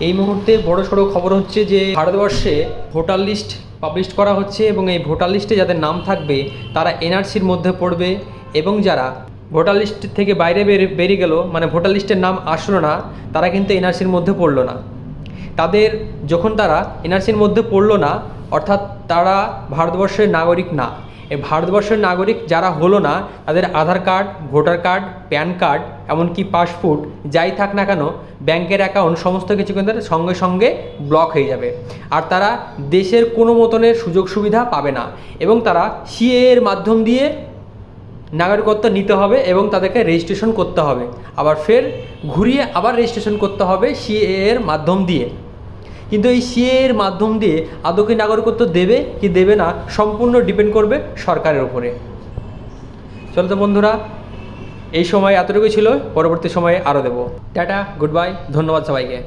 এই মুহূর্তে বড় সড়ো খবর হচ্ছে যে ভারতবর্ষে ভোটার লিস্ট পাবলিশ করা হচ্ছে এবং এই ভোটার লিস্টে যাদের নাম থাকবে, তারা এনআরসির মধ্যে পড়বে এবং যারা ভোটার লিস্ট থেকে বাইরে বের- বেরিয়ে গেল মানে ভোটার লিস্টের নাম আসলো না, তারা কিন্তু এনআরসির মধ্যে পড়ল না। তাদের, যখন তারা এনআরসির মধ্যে পড়ল না অর্থাৎ তারা ভারতবর্ষের নাগরিক না। এই ভারতবর্ষের নাগরিক যারা হলো না, তাদের Aadhaar card, voter card, PAN card, এমনকি পাসপোর্ট, যাই থাক না কেন, ব্যাংকের অ্যাকাউন্ট, সমস্ত কিছু কিন্তু সঙ্গে সঙ্গে ব্লক হয়ে যাবে। আর তারা দেশের কোনো মতনের সুযোগ সুবিধা পাবে না এবং তারা সিএ এর মাধ্যম দিয়ে নাগরিকত্ব নিতে হবে এবং তাদেরকে রেজিস্ট্রেশন করতে হবে। আবার ফের ঘুরিয়ে আবার রেজিস্ট্রেশন করতে হবে সিএ এর মাধ্যম দিয়ে। কিন্তু এই সিএর এর মাধ্যম দিয়ে আদৌ কি নাগরিকত্ব দেবে কি দেবে না সম্পূর্ণ ডিপেন্ড করবে সরকারের উপরে। চলো তো বন্ধুরা, এই সময় এতটুকুই ছিল, পরবর্তী সময়ে আরও দেবো। টাটা, গুড বাই, ধন্যবাদ সবাইকে।